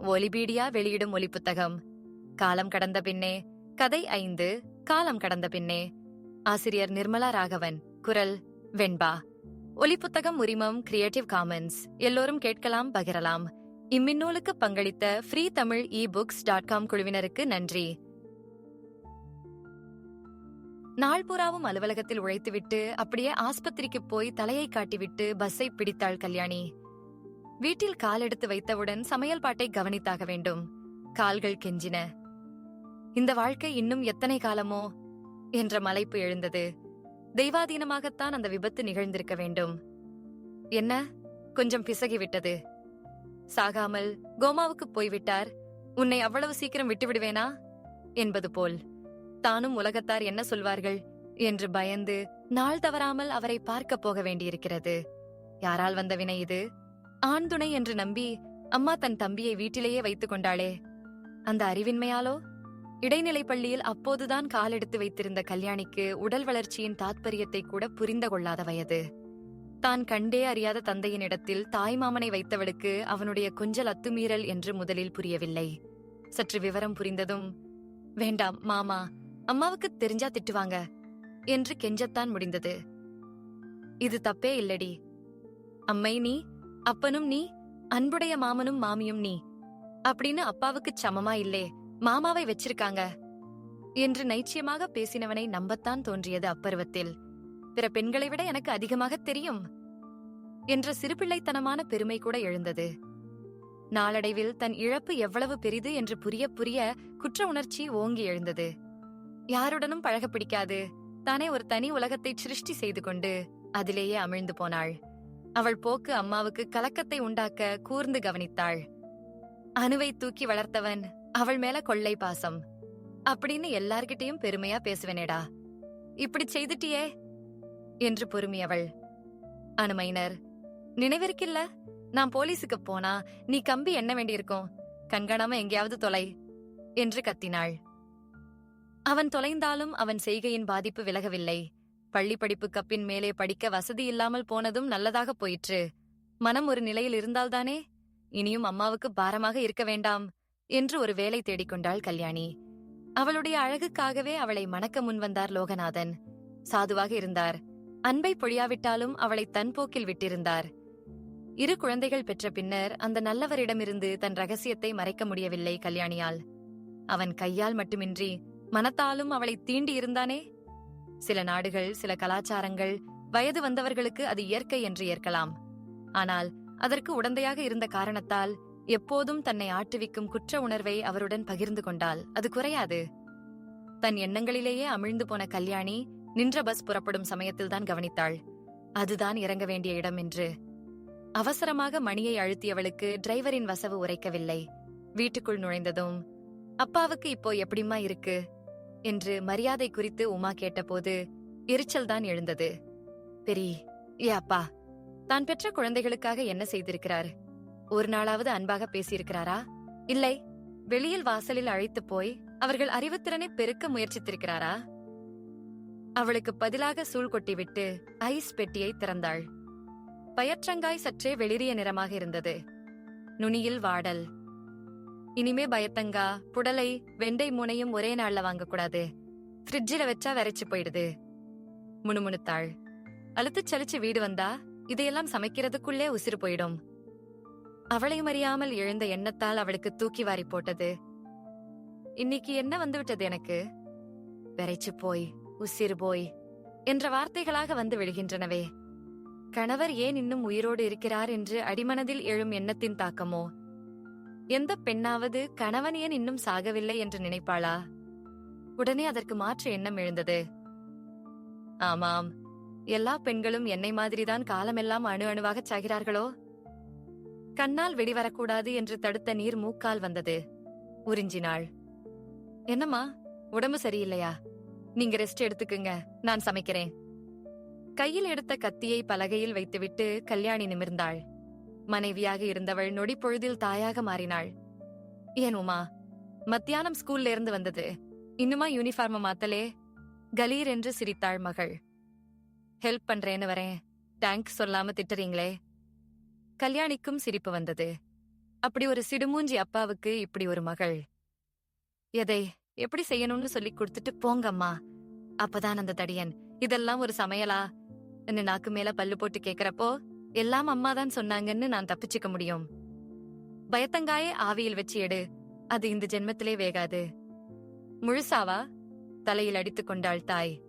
ஒலிபீடியா வெளியிடும் ஒலி புத்தகம் காலம் கடந்த பின்னே கதை ஐந்து காலம் கடந்த பின்னே. ஆசிரியர் நிர்மலா ராகவன் குரல் வெண்பா. ஒலி புத்தகம் உரிமம் கிரியேட்டிவ் காமன்ஸ் எல்லோரும் கேட்கலாம் பகிரலாம். இம்மின்னூலுக்கு பங்களித்த free Tamil e books dot com குழுவினருக்கு நன்றி. நாள்பூராவும் அலுவலகத்தில் உழைத்துவிட்டு அப்படியே ஆஸ்பத்திரிக்கு போய் தலையை காட்டிவிட்டு பஸ்ஸை பிடித்தாள் கல்யாணி. வீட்டில் கால் எடுத்து வைத்தவுடன் சமையல் பாட்டை கவனித்தாக வேண்டும். கால்கள் கெஞ்சின. இந்த வாழ்க்கை இன்னும் எத்தனை காலமோ? என்ற மலைப்பு எழுந்தது. தெய்வாதீனமாகத்தான் அந்த விபத்து நிகழ்ந்திருக்க வேண்டும். என்ன? கொஞ்சம் பிசகிவிட்டது. சாகாமல் கோமாவுக்கு போய்விட்டார். உன்னை அவ்வளவு சீக்கிரம் விட்டுவிடுவேனா? என்பது போல். தானும் உலகத்தார் என்ன சொல்வார்கள்? என்று பயந்து நாள் தவறாமல் அவரை பார்க்க போக வேண்டியிருக்கிறது. யாரால் வந்த வினை இது? ஆண் துணை என்று நம்பி அம்மா தன் தம்பியை வீட்டிலேயே வைத்துக் கொண்டாளே. அந்த அறிவின்மையாலோ? இடைநிலை பள்ளியில் அப்போதுதான் காலெடுத்து வைத்திருந்த கல்யாணிக்கு உடல் வளர்ச்சியின் தாத்பரியத்தை கூட புரிந்து கொள்ளாத வயது. தான் கண்டே அறியாத தந்தையின் இடத்தில் தாய்மாமனை வைத்தவளுக்கு அவனுடைய கொஞ்சல் அத்துமீறல் என்று முதலில் புரியவில்லை. சற்று விவரம் புரிந்ததும் வேண்டாம் மாமா அம்மாவுக்கு தெரிஞ்சா திட்டுவாங்க என்று கெஞ்சத்தான் முடிந்தது. இது தப்பே இல்லடி. அம்மை நீ அப்பனும் நீ அன்புடைய மாமனும் மாமியும் நீ. அப்படின்னு அப்பாவுக்கு சமமா இல்லே மாமாவை வச்சிருக்காங்க. என்று நைச்சியமாக பேசினவனை நம்பத்தான் தோன்றியது அப்பருவத்தில். பிற பெண்களை விட எனக்கு அதிகமாக தெரியும். என்ற சிறுபிள்ளைத்தனமான பெருமை கூட எழுந்தது. நாளடைவில் தன் இழப்பு எவ்வளவு பெரிது என்று புரிய புரிய குற்ற உணர்ச்சி ஓங்கி எழுந்தது. யாருடனும் பழக பிடிக்காது. தானே ஒரு தனி உலகத்தை சிருஷ்டி செய்து கொண்டு அதிலேயே அமிழ்ந்து போனாள். அவள் போக்கு அம்மாவுக்கு கலக்கத்தை உண்டாக்க கூர்ந்து கவனித்தாள். அணுவை தூக்கி வளர்த்தவன் அவள் மேல கொள்ளை பாசம். அப்படின்னு எல்லார்கிட்டயும் பெருமையா பேசுவேனேடா. இப்படி செய்துட்டியே? என்று பொறுமியவள். அனுமையினர் நினைவிருக்கில்ல? நான் போலீஸுக்கு போனா நீ கம்பி என்ன வேண்டியிருக்கும்? கண்காணாம எங்கேயாவது தொலை என்று கத்தினாள். அவன் தொலைந்தாலும் அவன் செய்கையின் பாதிப்பு விலகவில்லை. பள்ளி படிப்பு கப்பின் மேலே படிக்க வசதி இல்லாமல் போனதும் நல்லதாக போயிற்று. மனம் ஒரு நிலையில் இருந்தால்தானே? இனியும் அம்மாவுக்கு பாரமாக இருக்க வேண்டாம் என்று ஒரு வேலை தேடிக்கொண்டாள் கல்யாணி. அவளுடைய அழகுக்காகவே அவளை மணக்க முன்வந்தார் லோகநாதன். சாதுவாக இருந்தார். அன்பை பொழியாவிட்டாலும் அவளை தன் போக்கில் விட்டிருந்தார். இரு குழந்தைகள் பெற்ற பின்னர் அந்த நல்லவரிடமிருந்து தன் ரகசியத்தை மறைக்க முடியவில்லை கல்யாணியால். அவன் கையால் மட்டுமின்றி மனத்தாலும் அவளை தீண்டி இருந்தானே சில நாடுகள் சில கலாச்சாரங்கள் வயது வந்தவர்களுக்கு அது இயற்கை என்று ஏற்கலாம். ஆனால் அதற்கு உடந்தையாக இருந்த காரணத்தால் எப்போதும் தன்னை ஆட்டுவிக்கும் குற்ற உணர்வை அவருடன் பகிர்ந்து கொண்டால் அது குறையாது. தன் எண்ணங்களிலேயே அமிழ்ந்து போன கல்யாணி நின்ற பஸ் புறப்படும் சமயத்தில்தான் கவனித்தாள். அதுதான் இறங்க வேண்டிய இடம் என்று. அவசரமாக மணியை அழுத்தியவளுக்கு டிரைவரின் வசவு உரைக்கவில்லை. வீட்டுக்குள் நுழைந்ததும் அப்பாவுக்கு இப்போ எப்படிம்மா இருக்கு? என்று மரியாதை குறித்து உமா கேட்டபோது எரிச்சல்தான் எழுந்தது. பெரி ஏ அப்பா தான் பெற்ற குழந்தைகளுக்காக என்ன செய்திருக்கிறார்? ஒரு நாளாவது அன்பாக பேசியிருக்கிறாரா? இல்லை வெளியில் வாசலில் அழைத்து போய் அவர்கள் அறிவுத்திறனை பெருக்க முயற்சித்திருக்கிறாரா? அவளுக்கு பதிலாக சூழ் கொட்டிவிட்டு ஐஸ் பெட்டியை திறந்தாள். பயற்றங்காய் சற்றே வெளிரிய நிறமாக இருந்தது. நுனியில் வாடல் இனிமே பயத்தங்கா புடலை வெண்டை மூனையும் ஒரே நாள்ல வாங்கக்கூடாது. ஃப்ரிட்ஜில வச்சா வரைச்சு போயிடுது. முணுமுணுத்தாள். அழுத்துச் சலிச்சு வீடு வந்தா இதையெல்லாம் சமைக்கிறதுக்குள்ளே உசிறு போயிடும். அவளையும் அறியாமல் எழுந்த எண்ணத்தால் அவளுக்கு தூக்கி வாரி போட்டது. இன்னைக்கு என்ன வந்துவிட்டது எனக்கு? விரைச்சு போய் உசிறு போய் என்ற வார்த்தைகளாக வந்து விழுகின்றனவே. கணவர் ஏன் இன்னும் உயிரோடு இருக்கிறார் என்று அடிமனதில் எழும் எண்ணத்தின் தாக்கமோ? எந்த பெண்ணாவது கணவன் ஏன் இன்னும் சாகவில்லை என்று நினைப்பாளா? உடனே அதற்கு மாற்று எண்ணம் எழுந்தது. ஆமாம். எல்லா பெண்களும் என்னை மாதிரிதான் காலமெல்லாம் அணு அணுவாகச் சாகிறார்களோ? கண்ணால் வெடிவரக்கூடாது என்று தடுத்த நீர் மூக்கால் வந்தது. உறிஞ்சினாள். என்னம்மா? உடம்பு சரியில்லையா? நீங்க ரெஸ்ட் எடுத்துக்குங்க. நான் சமைக்கிறேன். கையில் எடுத்த கத்தியை பலகையில் வைத்துவிட்டு கல்யாணி நிமிர்ந்தாள். மனைவியாக இருந்தவள் நொடி பொழுதில் தாயாக மாறினாள். ஏன் உமா மத்தியானம் ஸ்கூல்ல இருந்து வந்தது. இன்னுமா யூனிஃபார்ம மாத்தலே? கலீர் என்று சிரித்தாள் மகள். ஹெல்ப் பண்றேன்னு வரேன். டேங்க் சொல்லாம திட்டுறீங்களே. கல்யாணிக்கும் சிரிப்பு வந்தது. அப்படி ஒரு சிடுமூஞ்சி அப்பாவுக்கு இப்படி ஒரு மகள். எதை எப்படி செய்யணும்னு சொல்லி கொடுத்துட்டு போங்கம்மா. அப்பதான் அந்த தடியன். இதெல்லாம் ஒரு சமையலா? நாக்கு மேல பல்லு போட்டு கேக்குறப்போ எல்லாம் அம்மா தான் சொன்னாங்கன்னு நான் தப்பிச்சுக்க முடியும். பயத்தங்காயே ஆவியில் வச்சு எடு. அது இந்த ஜென்மத்திலே வேகாது. முழுசாவா? தலையில் அடித்து கொண்டாள் தாய்.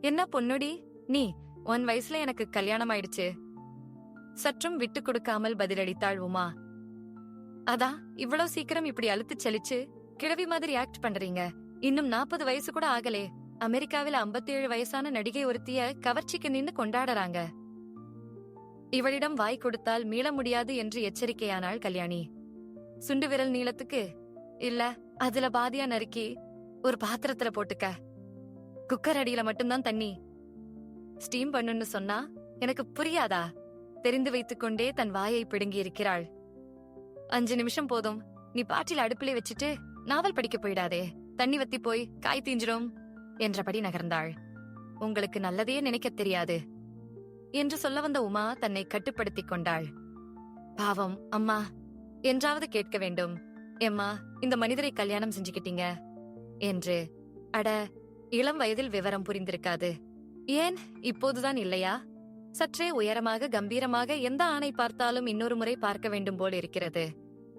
என்ன பொன்னுடி? நீ உன் வயசுல எனக்கு கல்யாணம் ஆயிடுச்சு சற்றும் விட்டு கொடுக்காமல் பதிலளித்தாள் உமா. அதா இவ்வளவு சீக்கிரம் இப்படி அழுத்து செலிச்சு கிழவி மாதிரி ஆக்ட் பண்றீங்க. இன்னும் நாற்பது வயசு கூட ஆகலே. அமெரிக்காவில் ஐம்பத்தி ஏழு வயசான நடிகை ஒருத்திய கவர்ச்சிக்கு நின்னு கொண்டாடறாங்க. இவளிடம் வாய் கொடுத்தால் மீள முடியாது என்று எச்சரிக்கையானாள் கல்யாணி. சுண்டு விரல் நீளத்துக்கு இல்ல அதுல பாதியா நறுக்கி ஒரு பாத்திரத்துல போட்டுக்க. குக்கர் அடியில மட்டும்தான் தண்ணி. ஸ்டீம் பண்ணுன்னு சொன்னா எனக்கு புரியாதா? தெரிந்து வைத்துக்கொண்டே தன் வாயை பிடுங்கி இருக்கிறாள். அஞ்சு நிமிஷம் போதும். நீ பாட்டில் அடுப்பிலே வச்சுட்டு நாவல் படிக்க போயிடாதே. தண்ணி வத்தி போய் காய் தீஞ்சிரும் என்றபடி நகர்ந்தாள். உங்களுக்கு நல்லதே நினைக்கத் தெரியாது. என்று சொல்ல வந்த உமா தன்னை கட்டுப்படுத்திக் கொண்டாள். பாவம் அம்மா. என்றாவது கேட்க வேண்டும். எம்மா இந்த மனிதரை கல்யாணம் செஞ்சுக்கிட்டீங்க. என்று. அட இளம் வயதில் விவரம் புரிந்திருக்காது. ஏன் இப்போதுதான் இல்லையா? சற்றே உயரமாக கம்பீரமாக எந்த ஆணை பார்த்தாலும் இன்னொரு முறை பார்க்க வேண்டும் போல் இருக்கிறது.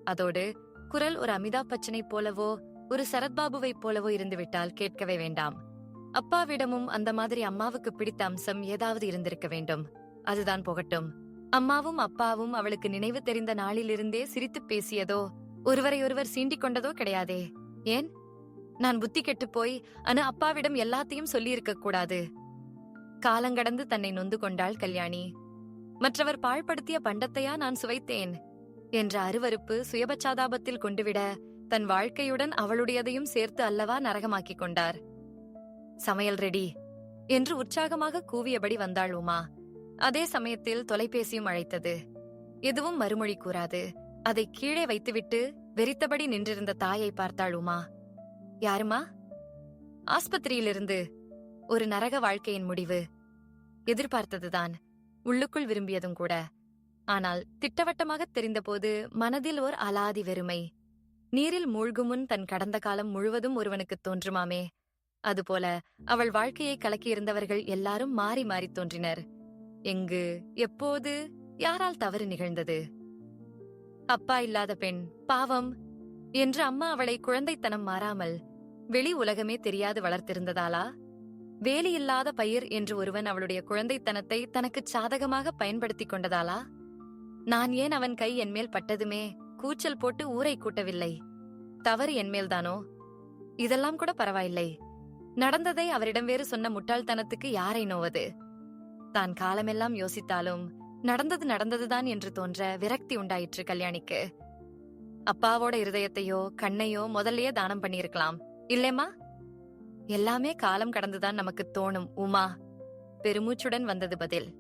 அதோடு குரல் ஒரு அமிதாப் பச்சனை போலவோ ஒரு சரத்பாபுவைப் போலவோ இருந்துவிட்டால் கேட்கவே வேண்டாம். அப்பாவிடமும் அந்த மாதிரி அம்மாவுக்கு பிடித்த அம்சம் ஏதாவது இருந்திருக்க வேண்டும். அதுதான் போகட்டும். அம்மாவும் அப்பாவும் அவளுக்கு நினைவு தெரிந்த நாளிலிருந்தே சிரித்துப் பேசியதோ ஒருவரையொருவர் சீண்டிக் கொண்டதோ கிடையாதே. ஏன்? நான் புத்தி கெட்டுப் போய் அனு அப்பாவிடம் எல்லாத்தையும் சொல்லியிருக்க கூடாது. காலங்கடந்து தன்னை நொந்து கொண்டாள் கல்யாணி. மற்றவர் பாழ்படுத்திய பண்டத்தையா நான் சுவைத்தேன். என்ற அருவருப்பு சுயபச்சாதாபத்தில் கொண்டுவிட தன் வாழ்க்கையுடன் அவளுடையதையும் சேர்த்து அல்லவா நரகமாக்கிக் கொண்டார். சமையல் ரெடி என்று உற்சாகமாக கூவியபடி வந்தாள் உமா. அதே சமயத்தில் தொலைபேசியும் அழைத்தது. எதுவும் மறுமொழி கூறாது. அதை கீழே வைத்துவிட்டு வெறித்தபடி நின்றிருந்த தாயை பார்த்தாள் உமா. யாருமா? ஆஸ்பத்திரியிலிருந்து. ஒரு நரக வாழ்க்கையின் முடிவு. எதிர்பார்த்ததுதான். உள்ளுக்குள் விரும்பியதும் கூட. ஆனால் திட்டவட்டமாக தெரிந்தபோது மனதில் ஓர் அலாதி வெறுமை. நீரில் மூழ்கும் முன் தன் கடந்த காலம் முழுவதும் ஒருவனுக்கு தோன்றுமாமே. அதுபோல அவள் வாழ்க்கையை கலக்கியிருந்தவர்கள் எல்லாரும் மாறி மாறி தோன்றினர். எங்கு எப்போது யாரால் தவறு நிகழ்ந்தது? அப்பா இல்லாத பெண் பாவம் என்று அம்மா அவளை குழந்தைத்தனம் மாறாமல் வெளி உலகமே தெரியாது வளர்த்திருந்ததாலா? வேலி இல்லாத பயிர் என்று ஒருவன் அவளுடைய குழந்தைத்தனத்தை தனக்கு சாதகமாக பயன்படுத்திக் கொண்டதாலா? நான் ஏன் அவன் கை என்மேல் பட்டதுமே கூச்சல் போட்டு ஊரை கூட்டவில்லை? தவறு என்மேல்தானோ இதெல்லாம் கூட பரவாயில்லை. நடந்ததை அவரிடம் வேறு சொன்ன முட்டாள்தனத்துக்கு யாரை நோவது? தான் காலமெல்லாம் யோசித்தாலும் நடந்தது நடந்ததுதான் என்று தோன்ற விரக்தி உண்டாயிற்று கல்யாணிக்கு. அப்பாவோட இருதயத்தையோ கண்ணையோ முதல்லயே தானம் பண்ணியிருக்கலாம். இல்லேம்மா? எல்லாமே காலம் கடந்துதான் நமக்கு தோணும் உமா. பெருமூச்சுடன் வந்தது பதில்.